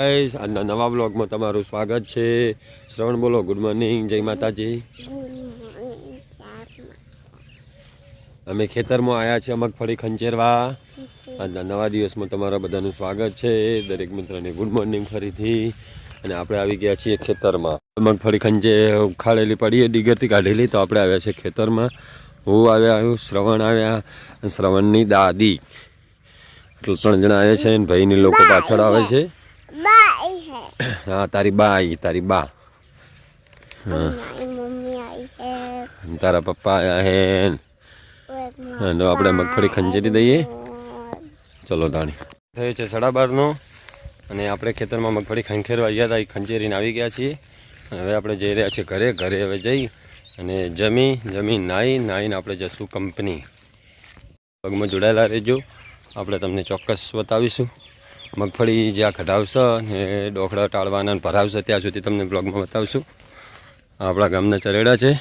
Guys આજના નવા બ્લોગમાં તમારું સ્વાગત છે. શ્રવણ બોલો ગુડ મોર્નિંગ જય માતાજી. અમે ખેતરમાં આવ્યા છે મગફળી ખંચેરવા. આજના નવા દિવસમાં તમારા બધાનું સ્વાગત છે. દરેક મિત્રને ગુડ મોર્નિંગ ફરીથી. અને આપણે આવી ગયા છીએ ખેતરમાં. મગફળી ખંચે ઉખાડેલી પડી ડીગરથી કાઢેલી, તો આપણે આવ્યા છીએ ખેતરમાં. હું આવ્યા, આવ્યું, શ્રવણ આવ્યા. અને શ્રવણની દાદી. ત્રણ જણા આવ્યા છે અને ભાઈની લોકો પાછળ આવે છે. હા તારી બા આવી તારી બા તારા પપ્પા હે તો આપણે મગફળી ખંજેરી દઈએ ચલો તાણી થયો છે સાડા બારનો અને આપણે ખેતરમાં મગફળી ખંખેરવા ગયા હતા એ ખંજેરીને આવી ગયા છીએ હવે આપણે જઈ રહ્યા છીએ ઘરે ઘરે હવે જઈ અને જમી જમી નાહી નાહીને આપણે જશું કંપની પગમાં જોડાયેલા રહેજો આપણે તમને ચોક્કસ બતાવીશું મગફળી જ્યાં કઢાવશે ને ડોખડા ટાળવાના ને ભરાવશે ત્યાં સુધી તમને બ્લોગમાં બતાવશું. આપણા ગામના ચરેડા છે.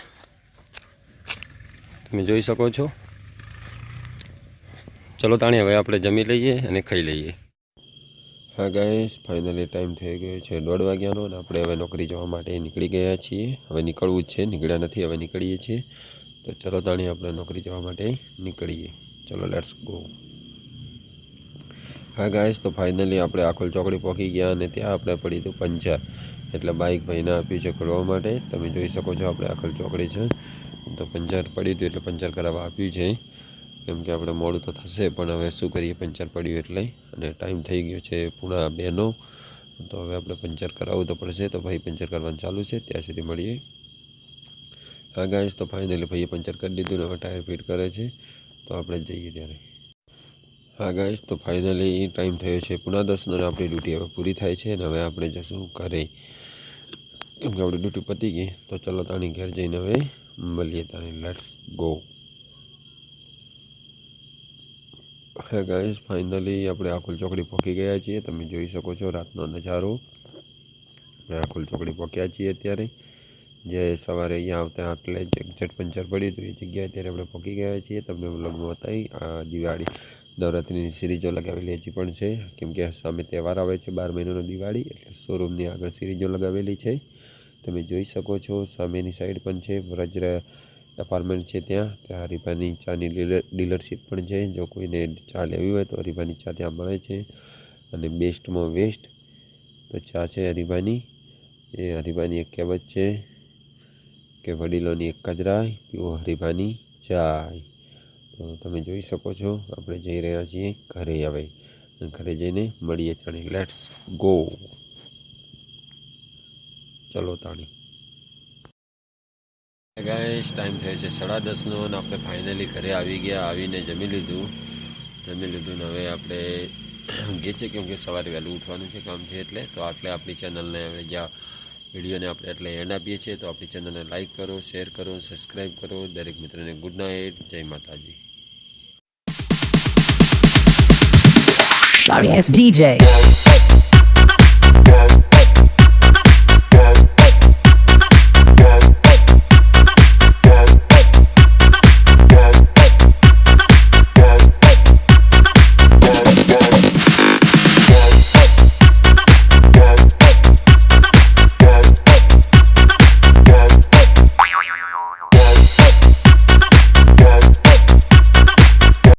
તમે જોઈ શકો છો. ચલો તાણી, હવે આપણે જમી લઈએ અને ખાઈ લઈએ. હા ગાઈસ ફાઇનલી ટાઈમ થઈ ગયો છે દોઢ વાગ્યાનો અને આપણે હવે નોકરી જવા માટે નીકળી ગયા છીએ. હવે નીકળવું જ છે, નીકળ્યા નથી, હવે નીકળીએ છીએ. તો ચલો તાણી, આપણે નોકરી જવા માટે નીકળીએ. ચલો લેટ્સ ગો હા ગાઈશ તો ફાઇનલી આપણે આખોલ ચોકડી પહોંચી ગયા અને ત્યાં આપણે પડી હતું પંચર એટલે બાઇક ભાઈને આપ્યું છે ખોલવા માટે. તમે જોઈ શકો છો આપણે આખોલ ચોકડી છે. તો પંચર પડ્યું હતું એટલે પંચર કરાવવા આપ્યું છે. કેમ કે આપણે મોડું તો થશે, પણ હવે શું કરીએ? પંચર પડ્યું એટલે. અને ટાઈમ થઈ ગયો છે પૂણા બેનો. તો હવે આપણે પંચર કરાવવું તો પડશે. તો ભાઈ પંચર કરવાનું ચાલુ છે. ત્યાં સુધી મળીએ. હા ગાઈશ તો ફાઇનલી ભાઈએ પંચર કરી દીધું ને હવે ટાયર ફિટ કરે છે. તો આપણે જઈએ ત્યારે. હા ગાઈશ તો ફાઇનલી ટાઈમ થયો છે પુના દસનો આપણી ડ્યુટી હવે પૂરી થાય છે અને હવે આપણે જશું ઘરે. કેમ કે આપણી ડ્યુટી પતી ગઈ, તો ચલો તાણી ઘેર જઈને હવે મળીએ તાણી. લેટ્સ ગો હા ગાઈશ ફાઇનલી આપણે આખુલ ચોકડી પહોંચી ગયા છીએ. તમે જોઈ શકો છો રાતનો નજારો. આકુલ ચોકડી પહોંચ્યા છીએ અત્યારે. જે સવારે અહીંયા આવતા આટલે એક્ઝેટ પંચર પડ્યું હતું એ જગ્યાએ ત્યારે આપણે પહોંચી ગયા છીએ. તમને વ્લોગમાં બતાવી દિવાળી નવરાત્રિની સિરીજો લગાવેલી હજી પણ છે. કેમ કે સામે તહેવાર આવે છે, બાર મહિનાનો દિવાળી, એટલે શોરૂમની આગળ સિરીજો લગાવેલી છે. તમે જોઈ શકો છો, સામેની સાઈડ પણ છે વ્રજ્ર એપાર્ટમેન્ટ છે ત્યાં. ત્યાં હરીફાની ચાની ડીલર ડીલરશીપ પણ છે. જો કોઈને ચા લેવી હોય તો હરીફાની ચા ત્યાં મળે છે. અને બેસ્ટમાં વેસ્ટ તો ચા છે હરીફાની એ હરીફાની એક કહેવત છે કે વડીલોની એક જ રાય પીવો હરીફાની ચાય તો તમે જોઈ શકો છો, આપણે જઈ રહ્યા છીએ ઘરે હવે ઘરે જઈને મળીએ તાણી લેટ્સ ગો ચલો તાણી. ગાઈશ ટાઈમ થયો છે સાડા દસનો અને આપણે ફાઇનલી ઘરે આવી ગયા, આવીને જમી લીધું. જમી લીધું ને હવે આપણે ગે છે કેમ કે સવારે વહેલું ઉઠવાનું છે કામ છે એટલે. તો આટલે આપણી ચેનલને હવે જ્યાં વિડીયોને આપણે એટલે એન્ડ આપીએ છીએ. તો આપણી ચેનલને લાઇક કરો શેર કરો સબસ્ક્રાઈબ કરો. દરેક મિત્રને ગુડ નાઇટ જય માતાજી. it's DJ.